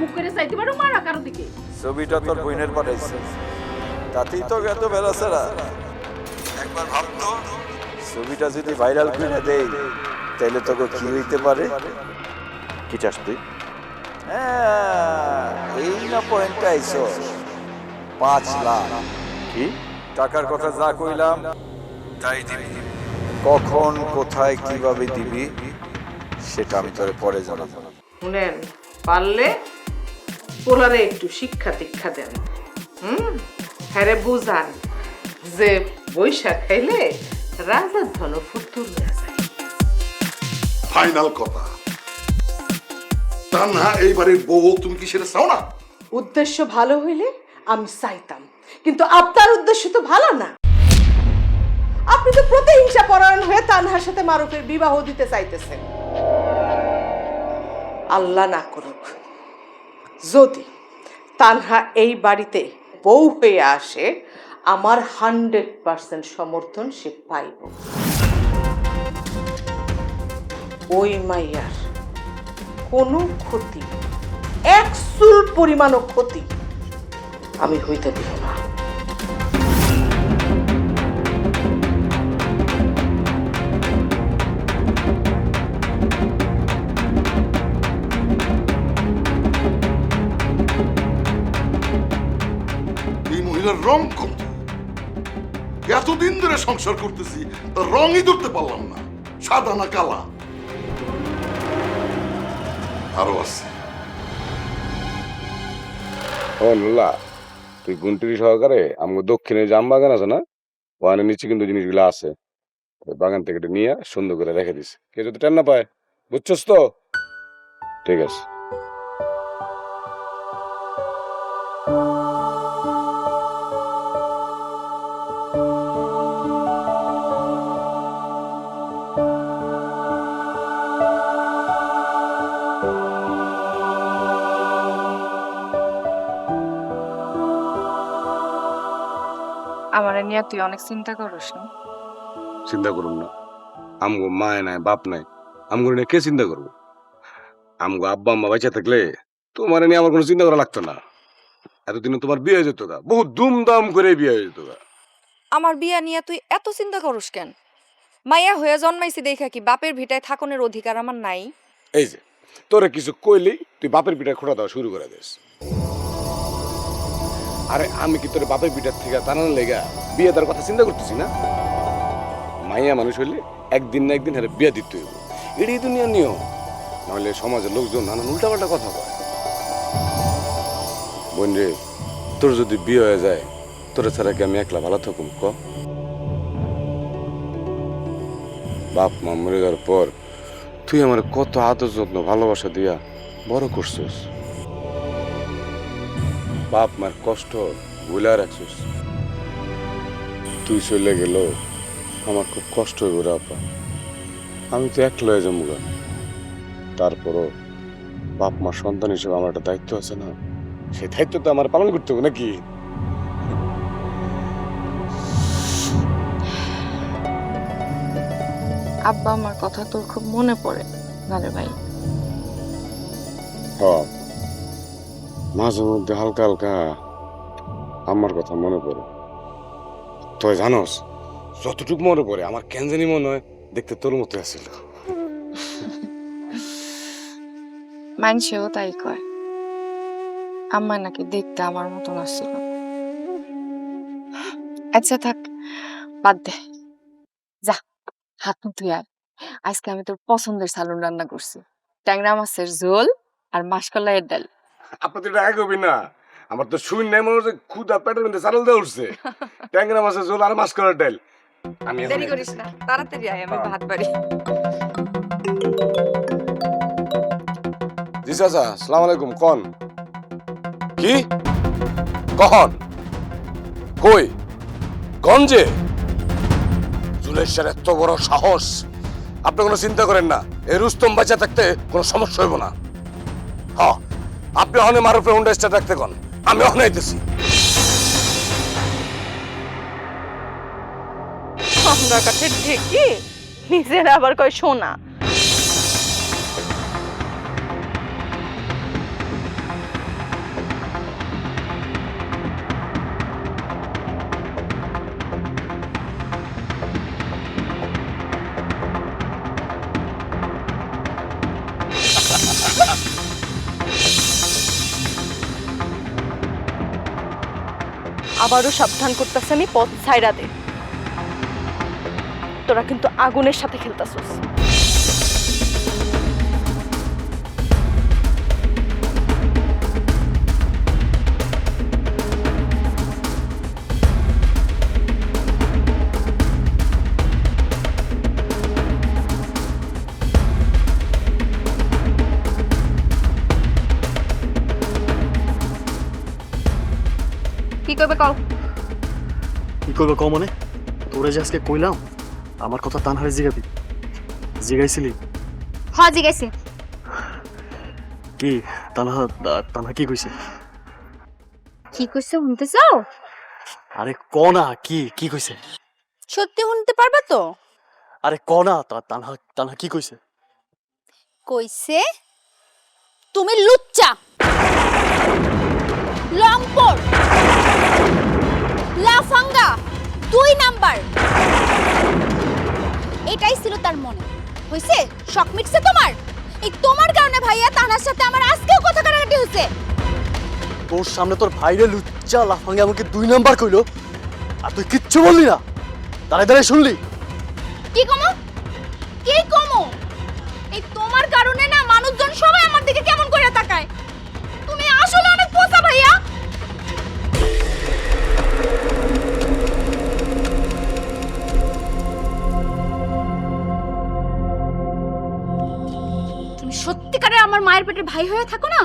মুখ করে চাইতে পারো মারা কারও দিকে। ছবিটা তোর বইনের পাঠাইছে। তাতেই তো এত বেলা ছাড়া। একবার ভাবতো ছবিটা যদি ভাইরাল করে দেই তাহলে তোকে কি হইতে পারে? কি চাস তুই? হ্যাঁ, এই না পয়েন্টটা আইছো। পাঁচ লাখ। কি? টাকার কথা যা কইলাম তাই দিবি। কখন কোথায় কীভাবে দিবি সেটা আমি তোরে পরে জানাব। শুনেন পারলে পোলারে একটু শিক্ষা দীক্ষা দেন। হুম? হ্যারে বুঝান যে বৈশাখ খাইলে রাজার ধন ফুটুর যায়। ফাইনাল কথা। তা না এইবারের বউ তুমি কি সেটা চাও না? উদ্দেশ্য ভালো হইলে আমি চাইতাম কিন্তু আপনার উদ্দেশ্য তো ভালো না। আপনি তো প্রতিহিংসা পরায়ণ হয়ে তানহার সাথে মারুফের বিবাহ দিতে চাইতেছেন। আল্লাহ না করুক। যদি তানহা এই বাড়িতে বউ হয়ে আসে, আমার হান্ড্রেড পার্সেন্ট সমর্থন সে পাইব। ওই মাইয়ার কোনো ক্ষতি, এক চুল পরিমাণও ক্ষতি আমি হইতে দিব না। রং কত এতদিন ধরে সংসার করতেছি রঙই ধরতে পারলাম না, সাদা না কালা। আরও আছে। নুল্লা তুই গুন্টুরি সহকারে আমাকে দক্ষিণে জাম বাগান আছে না? ওখানে নিচে কিন্তু জিনিসগুলো আছে। বাগান থেকে নিয়ে সুন্দর করে রেখে দিস। কে যদি টেন না পায়, বুঝছস তো? ঠিক আছে। নিয়ে তুই অনেক চিন্তা করিস না। চিন্তা করুন না। আমগো মায় নাই বাপ নাই। আমগো নিয়ে কে চিন্তা করব? আমগো আব্বা আম্মা বেঁচে থাকলে তোমার নিয়ে আমার কোনো চিন্তা করা লাগতো না। এতদিনে তোমার বিয়ে হয়ে যেত গা। বহু ধুমধাম করে বিয়ে হয়ে যেত গা। আমার বিয়া নিয়ে তুই এত চিন্তা করিস কেন? মাইয়া হয়ে জন্মাইছি দেখা কি বাপের ভিটায় থাকনের অধিকার আমার নাই। এই যে তোরা কিছু কইলি তুই বাপের পিঠা খোটা দেওয়া শুরু করে দিস। আরে, আমি কি তোর বাপের পিঠার থেকে তানানোর লেগা বিয়ে দেওয়ার কথা চিন্তা করতেছি না? মাইয়া মানুষ হইলে একদিন না একদিন হারে বিয়ে দিতে হইব। এটাই দুনিয়া নিয়ম নাহলে সমাজের লোকজন নানান উল্টাপাল্টা কথা কয়। বোন রে, তোর যদি বিয়ে হয়ে যায়, তোর ছাড়া কি আমি একলা ভালো থাকুম, ক? বাপ মা মরে যাওয়ার পর তুই আমার কত আদর যত্ন ভালোবাসা দিয়া বড় করছিস। বাপ মার কষ্ট ভুলা রাখছিস তুই চলে গেল আমার খুব কষ্ট হয়ে রে আপা। আমি তো একলা হয়ে যাব গা। তারপরও বাপ মার সন্তান হিসেবে আমার একটা দায়িত্ব আছে না সেই দায়িত্ব তো আমার পালন করতে হবে নাকি? আব্বা আমার কথা তোর খুব মনে পড়ে নারে ভাই। হ মাঝে মধ্যে হালকা হালকা আমার কথা মনে পড়ে। তুই জানোস, যতটুকু মনে পড়ে, আমার কেন জানি মনে হয় দেখতে তোর মতো আছিল মানছেও তাই কয়। আম্মা নাকি দেখতে আমার মতন আসছিল। আচ্ছা থাক, বাদ দে। যা, হাত মুখ আয়। আজকে আমি তোর পছন্দের সালুন রান্না করছি। ট্যাংরা মাছের ঝোল আর মাসকলাইয়ের ডাল। টাকা করবি না। আমার তো শুন নাই মনে হচ্ছে ক্ষুদা পেটের মধ্যে উঠছে। ট্যাংরা মাছের ঝোল আর মাছ করার ডাল আমি দেরি করিস না তাড়াতাড়ি আয় আমি ভাত বাড়ি। জি চাচা সালাম আলাইকুম কন? কি? কখন? কই? গঞ্জে? জুলেশ্বর এত বড় সাহস। আপনি কোনো চিন্তা করেন না এই রুস্তম বাঁচা থাকতে কোনো সমস্যা হইব না। হ। আপনি অনে মারুফে হুন্ডা স্টার রাখতে কন। আমি অনাইতেছি আপনার কাছে ঢেকে নিজের আবার কয় সোনা। আবারও সাবধান করতেছে আমি পথ ছাইরা দে। তোরা কিন্তু আগুনের সাথে খেলতাছস। করবে কল কি করবে ক মনে? তোরে যে আজকে কইলাম আমার কথা তানহারে জিগাবি। জিগাইছিলি? হ্যাঁ জিজ্ঞাসি কি? তানহা তানহা কি কইছে? কি কইছে শুনতে চাও আরে ক কি কি কইছে? সত্যি শুনতে পারবা তো? আরে ক না তা- তানহা তানহা কি কইছে? কইছে তুমি লুচ্চা। লম্পট লাফাঙ্গা দুই নাম্বার। এটাই ছিল তার মনে। হইছে? শখ মিটছে তোমার? এই তোমার কারণে ভাইয়া তানার সাথে আমার আজকেও কথা কাটাকাটি হয়েছে তোর সামনে তোর ভাইরে লুচ্চা লাফাঙ্গে আমাকে দুই নাম্বার কইলো। আর তুই কিচ্ছু বললি না। দাঁড়ায় দাঁড়ায় শুনলি? কি কমো? কি কমো? এই তোমার কারণে না মানুষজন সবাই আমার দিকে কেমন করে তাকায়। আমার মায়ের পেটের ভাই হয়ে থাকো না?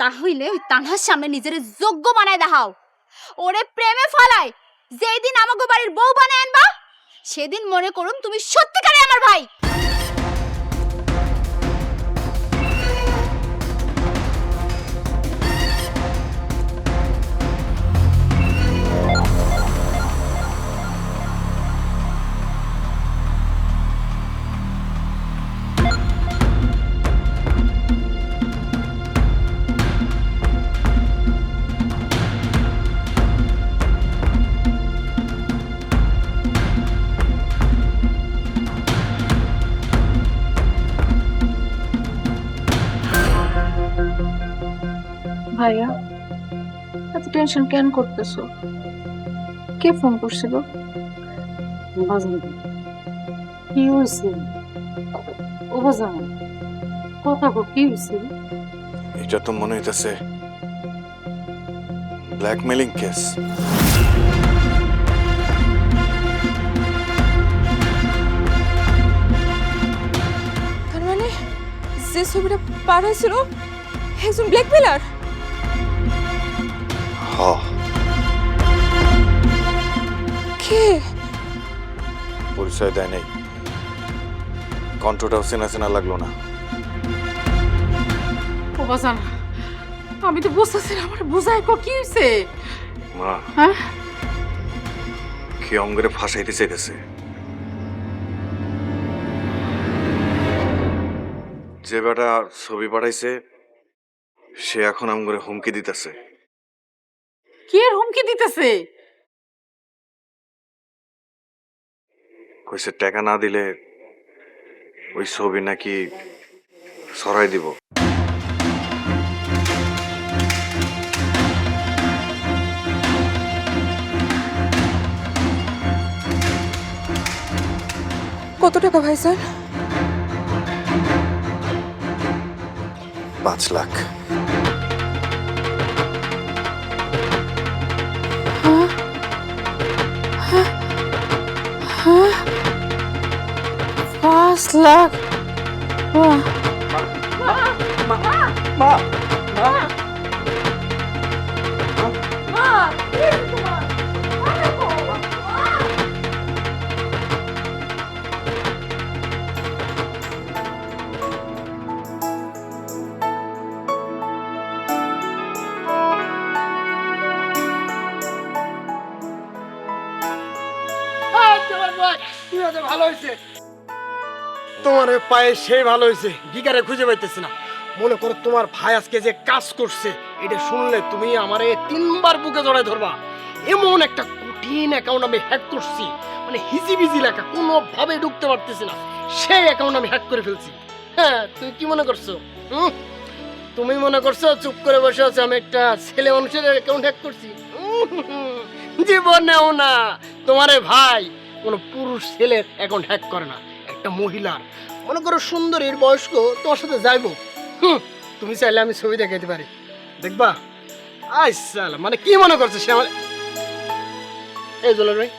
তা হইলে ওই তানহার সামনে নিজের যোগ্য বানায় দেখাও ওরে প্রেমে ফলায়, যেদিন আমাকে বাড়ির বউ বানায় আনবা, সেদিন মনে করুন তুমি সত্যিকারে আমার ভাই। টেনশন কেন করতেছো? কে ফোন করছিল? কি হয়েছে? ও বাজান কথা কো কি হয়েছে? এটা তো মনে হইতেছে ব্ল্যাকমেলিং কেস তার মানে যে ছবিটা পাঠাইছিল একজন ব্ল্যাকমেলার কে? পরিচয় দেয় নাই। কণ্ঠটাও চেনা চেনা লাগল না। ও বাজান আমি তো বুঝতেছি না আমার বুঝাই কো কি হয়েছে মা। হ্যাঁ? কি অঙ্গরে ফাঁসাইতে চাইতেছে। যে বেটা ছবি পাঠাইছে সে এখন আমগরে হুমকি দিতেছে। কি এর হুমকি দিতেছে? কইছে টাকা না দিলে ওই ছবি নাকি সরাই দিব। কত টাকা ভাই স্যার? পাঁচ লাখ। পাঁচ লাখ বাহ ভালো হয়েছে। তোমার পায়ে সেই ভালো হয়েছে ভিকারে খুঁজে পাইতেছি না। মনে করো তোমার ভাই আজকে যে কাজ করছে, এটা শুনলে তুমি আমার তিনবার বুকে জড়ায় ধরবা। এমন একটা কঠিন অ্যাকাউন্ট আমি হ্যাক করছি মানে হিজিবিজি লেখা কোনোভাবে ঢুকতে পারতেছি না। সেই অ্যাকাউন্ট আমি হ্যাক করে ফেলছি। হ্যাঁ তুমি কি মনে করছ? হুম? তুমি মনে করছ চুপ করে বসে আছো, আমি একটা ছেলে মানুষের অ্যাকাউন্ট হ্যাক করছি? জীবনেও না। তোমারে ভাই, কোনো পুরুষ ছেলের অ্যাকাউন্ট হ্যাক করে না। একটা মহিলার মনে করো সুন্দরীর বয়স্ক, তোমার সাথে যাইবো। হুম, তুমি চাইলে আমি ছবি দেখাইতে পারি। দেখবা? আচ্ছা মানে কি মনে করছ সে আমার এই জলের ভাই,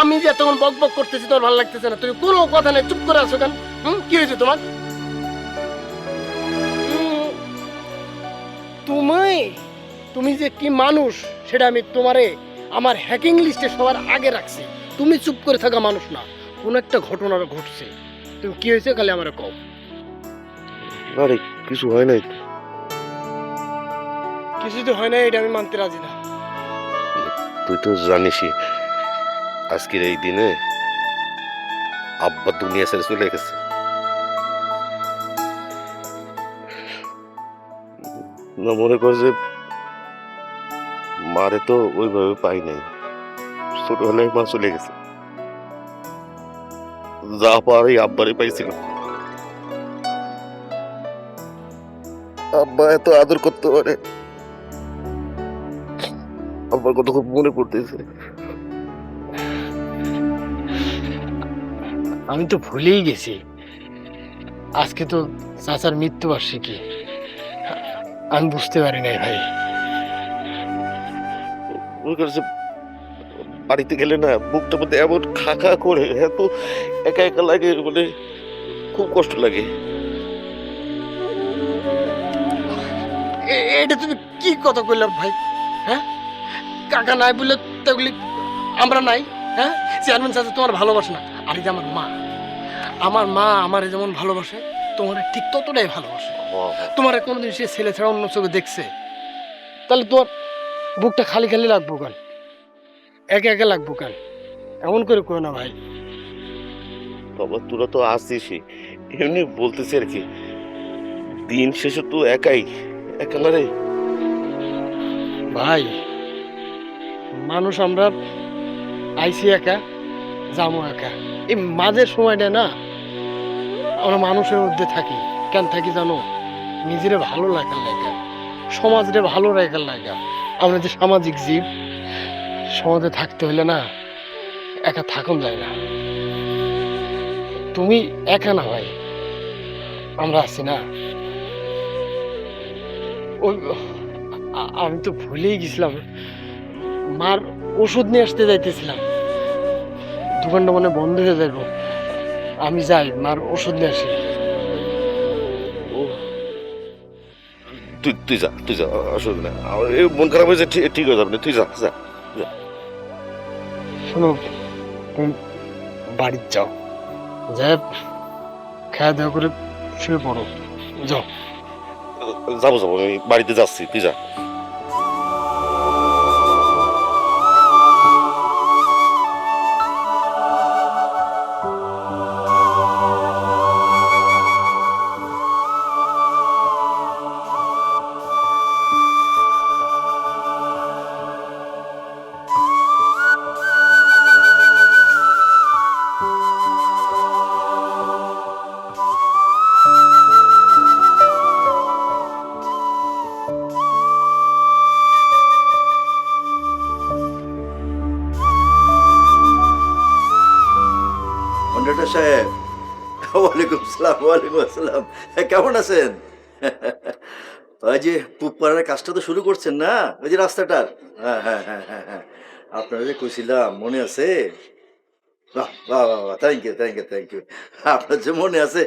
আমি যে তখন বক বক করতেছি, তোর ভালো লাগতেছে না। তুমি কোনো কথা নেই, চুপ করে আছো কেন? হুম, কি হয়েছে তোমার? তুমি তুমি যে কি মানুষ, সেটা আমি তোমারে, আমার হ্যাকিং লিস্টে সবার আগে রাখছি। তুমি চুপ করে থাকা মানুষ না। কোন একটা ঘটনা ঘটছে। তুমি কি হয়েছে খালি আমার কও। আরে কিছু হয় নাই কিছু তো হয় নাই এটা আমি মানতে রাজি না। তুই তো জানিসই আজকের এই দিনে আব্বা দুনিয়া ছেড়ে চলে গেছে। না মনে কর যে মারে তো ওইভাবে পাই নাই। ছোটবেলায় মা চলে গেছে। যা পারে আব্বারে পাইছিল আব্বা এত আদর করতে পারে। আব্বার কথা খুব মনে পড়তেছে। আমি তো ভুলেই গেছি। আজকে তো চাচার মৃত্যুবার্ষিকী। আমি বুঝতে পারি নাই ভাই। বাড়িতে গেলে না বুকটা মধ্যে এমন খা খা করে, এত একা একা লাগে মানে খুব কষ্ট লাগে। এটা তুমি কি কথা কইলে ভাই? হ্যাঁ? কাকা নাই বললে তাগুলি আমরা নাই হ্যাঁ? চেয়ারম্যান চাচা তোমার ভালোবাসে না, আর এই যে আমার মা। আমার মা আমার যেমন ভালোবাসে, তোমার ঠিক ততটাই ভালোবাসে। তোমার কোনোদিন সে ছেলে ছাড়া অন্য চোখে দেখছে। তাহলে তোমার বুকটা খালি খালি লাগবো কেন? একা একা লাগবো কেন? এমন করে কো না ভাই। বাবা তোরা তো আসছিসই এমনি বলতেছি আর কি। দিন শেষে তো একাই। একা না রে? ভাই মানুষ আমরা আইসি একা যাব একা। এই মাঝের সময়টা না আমরা মানুষের মধ্যে থাকি। কেন থাকি জানো? নিজেরে ভালো লাগার লাগা। সমাজরে ভালো রাখার লাগা। আমরা যে সামাজিক জীব সমাজে থাকতে হলে না, একা থাকুন যায় না। তুমি একা না ভাই, আমরা আছি না। ওই আমি তো ভুলেই গেছিলাম। মার ওষুধ নিয়ে আসতে যাইতেছিলাম। দোকানটা মানে বন্ধ হয়ে যাইব। আমি যাই, মার ওষুধ নিয়ে আসি। তুই তুই যা তুই যা অসুবিধা নেই মন খারাপ হয়েছে ঠিক হয়ে যাবে তুই যা যা। শোনো, তুমি বাড়ির যাও। যাই খাওয়া দাওয়া করে শুয়ে পড়ো। যাও। যাব যাব বাড়িতে যাচ্ছি, তুই যা। আসসালাম আসসালাম। কেমন আছেন? ওই যে পুপাড়ার কাজটা তো শুরু করছেন না? ওই যে রাস্তাটার। হ্যাঁ হ্যাঁ হ্যাঁ হ্যাঁ হ্যাঁ। আপনারা যে কইছিলাম, মনে আছে? বাহ বাহ বাহ thank you thank you thank you আপনার যে মনে আছে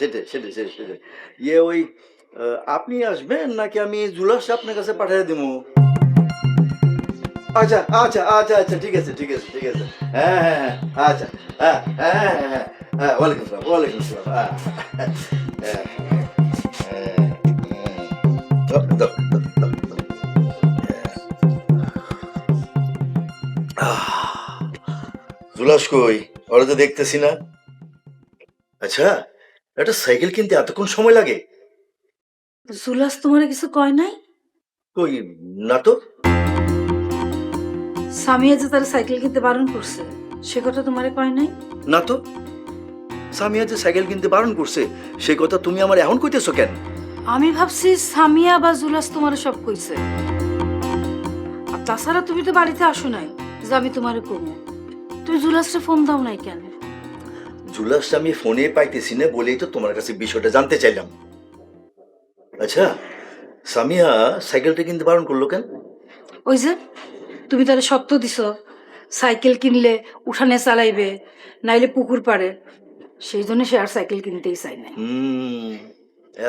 সেটাই সেটাই সেটাই সেটাই। ইয়ে ওই আপনি আসবেন নাকি আমি জুলাস আপনার কাছে পাঠিয়ে দেবো? আচ্ছা আচ্ছা আচ্ছা আচ্ছা ঠিক আছে ঠিক আছে ঠিক আছে। হ্যাঁ হ্যাঁ হ্যাঁ আচ্ছা। হ্যাঁ হ্যাঁ হ্যাঁ। হ্যাঁ ওয়ালাইকুম আসসালাম ওয়ালাইকুম আসসালাম জুলাস কই? ওরা তো দেখতেছি না। আচ্ছা একটা সাইকেল কিনতে এতক্ষণ সময় লাগে? জুলাস তোমার কিছু কয় নাই? কই না তো। সামিয়া যে তার সাইকেল কিনতে বারণ করছে সে কথা তোমারে কয় নাই? না তো। সামিয়া যে সাইকেল কিনতে বারণ করছে সে কথা তুমি আমার এখন কইতেছো কেন? আমি ভাবছি সামিয়া বা জুলাস তোমার সব কইছে। আর তাছাড়া তুমি তো বাড়িতে আসো নাই যে আমি তোমারে কমু। তুমি জুলাসরে ফোন দাও নাই কেন? জুলাসটা আমি ফোনে পাইতেছি না বলেই তো তোমার কাছে বিষয়টা জানতে চাইলাম। আচ্ছা সামিয়া সাইকেলটা কিনতে বারণ করল কেন? ওই যে তুমি তাহলে শক্ত দিছ। সাইকেল কিনলে উঠানে চালাইবে নাইলে পুকুর পাড়ে। সেই জন্য সে আর সাইকেল কিনতেই চাই না হুম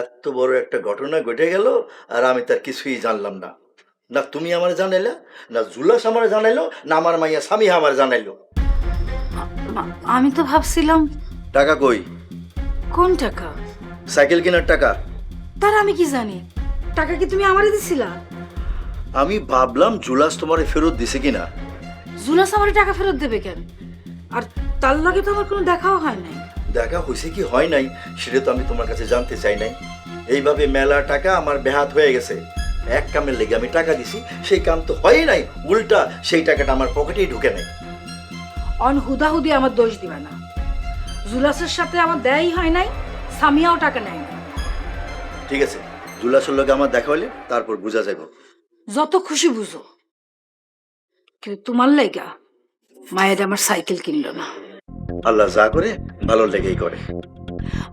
এত বড় একটা ঘটনা ঘটে গেল আর আমি তার কিছুই জানলাম না। না তুমি আমার জানাইলা না জুলাস আমার জানাইলো না আমার মাইয়া সামিয়া আমার জানাইলো। আমি তো ভাবছিলাম টাকা কই? কোন টাকা? সাইকেল কেনার টাকা। তার আমি কি জানি? টাকা কি তুমি আমারই দিছিলা? আমি ভাবলাম জুলাস তোমারে ফেরত দিছে কিনা। জুলাস আমারে টাকা ফেরত দেবে কেন? আর তার লগে তো আমার কোনো দেখাও হয় নাই। দেখা হয়েছে কি হয় নাই সেটা তো আমি তোমার কাছে জানতে চাই নাই। এইভাবে মেলা টাকা আমার বেহাত হয়ে গেছে। এক কামের লেগে আমি টাকা দিছি সেই কাম তো হয় নাই উল্টা সেই টাকাটা আমার পকেটেই ঢুকে নাই। অন হুদাহুদি আমার দোষ দিবে না। জুলাসের সাথে আমার দেয়ই হয় নাই সামিয়াও টাকা নেয় না ঠিক আছে জুলাসের লগে আমার দেখা হলে তারপর বোঝা যাবে যত খুশি বুঝো। কিন্তু তোমার লেগা মায়ের আমার সাইকেল কিনলো না। আল্লাহ যা করে ভালো লেগেই করে।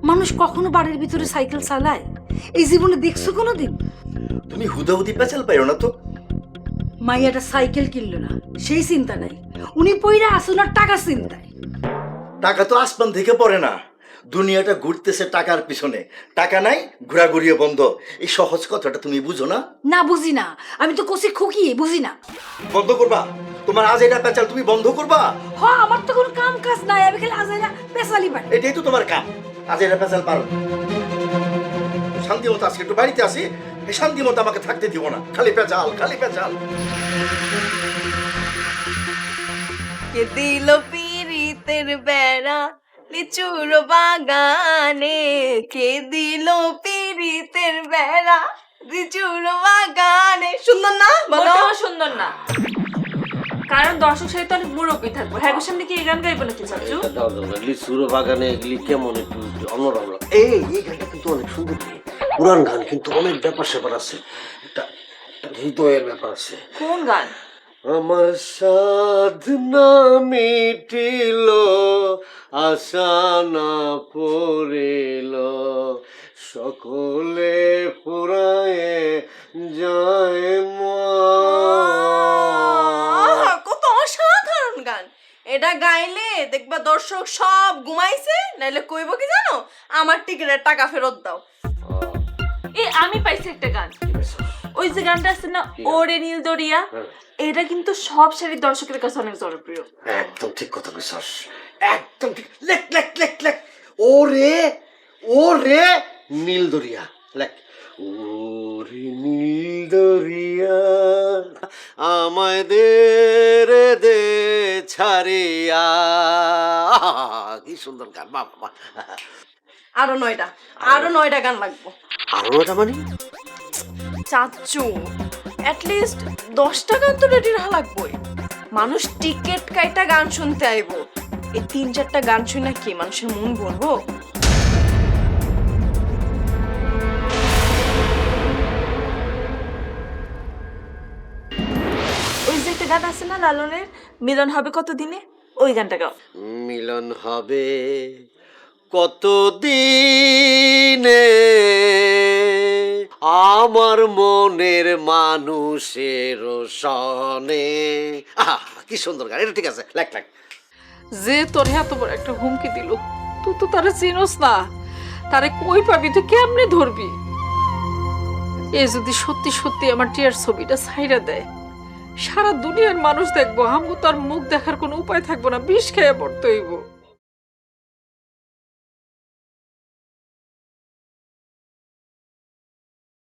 মানুষ কখনো বাড়ির ভিতরে সাইকেল চালায়? এই জীবনে দেখছ কোনোদিন? তুমি হুদাহুদি পেঁচাল পাইও না তো। মাইয়াটা সাইকেল কিনলো না সেই চিন্তা নাই। উনি পইরা আসুনার টাকা চিন্তায়। টাকা তো আসমান থেকে পড়ে না। দুনিয়াটা ঘুরতেছে টাকার পিছনে। টাকা নাই ঘোরাঘুরিও বন্ধ। এই সহজ কথাটা তুমি বুঝো না? না বুঝি না। আমি তো কষি খুকি বুঝি না। বন্ধ করবা। তোমার আজ এটা পেঁচাল তুমি বন্ধ করবা। হ আমার তো কোনো নাই আমি খালি আজাইরা পেশালি পাই এটাই তো তোমার কাম আজ এটা পারো শান্তি মতো আজকে একটু বাড়িতে আসি এই শান্তি মতো আমাকে থাকতে দিব না। খালি পেঁচাল খালি পেঁচাল। কে দিল পিরিতের বেড়া লিচুর বাগানে? কে দিল পিরিতের বেড়া লিচুর বাগানে? সুন্দর না? বলো। সুন্দর না। কারণ দর্শক সাহিত্য অনেক মুরব্বী থাকব। হ্যাঁ সামনে কি এই গান গাইবো নাকি চাচু? লিচুর বাগানে এগুলি কেমন একটু অন্যরকম এই এই গানটা কিন্তু অনেক সুন্দর। পুরান গান কিন্তু অনেক ব্যাপার স্যাপার আছে। একটা একটা হৃদয়ের ব্যাপার আছে। কোন গান? আমার সাধনা মিটিল আশা না পড়িল। সকলে ফুরায়ে যায় আহা, কত অসাধারণ গান এটা গাইলে দেখবা দর্শক সব ঘুমাইছে নাইলে কইব কি জানো? আমার টিকিটের টাকা ফেরত দাও। এ আমি পাইছি একটা গান। ওই যে গানটা আছে না ওরে নীল দরিয়া এটা কিন্তু সব শাড়ির দর্শকের কাছে অনেক জনপ্রিয়। একদম ঠিক কথা কইছস। একদম ঠিক। লেখ লেখ লেখ লেখ। ওরে ওরে নীল দরিয়া। লেখ। ওরে নীল দরিয়া আমায় দে রে দে ছাড়িয়া। কি সুন্দর গান বাবা আরও নয়টা আরও নয়টা গান লাগবো। আরও এটা মানে? চাচ্চু লিস্ট দশটা গান তো রেডি রাখা লাগবোই। মানুষ টিকিট কাইটা গান শুনতে আইবো। এই তিন চারটা গান শুনে কি মানুষের মন ভরবো? একটা গান আছে না লালনের? মিলন হবে কত দিনে ওই গানটা গাও। মিলন হবে কতদিনে? আমার মনের মানুষের সনে। আহা কি সুন্দর গান। এটা ঠিক আছে লেখ লেখ যে তোর এত বড় একটা হুমকি দিল তুই তো তারে চিনোস না। তারে কই পাবি তুই কেমনে ধরবি? এ যদি সত্যি সত্যি আমার টিয়ার ছবিটা ছাইরা দেয় সারা দুনিয়ার মানুষ দেখব, আমগো তার মুখ দেখার কোনো উপায় থাকব না, বিষ খেয়ে পড়তে হইব।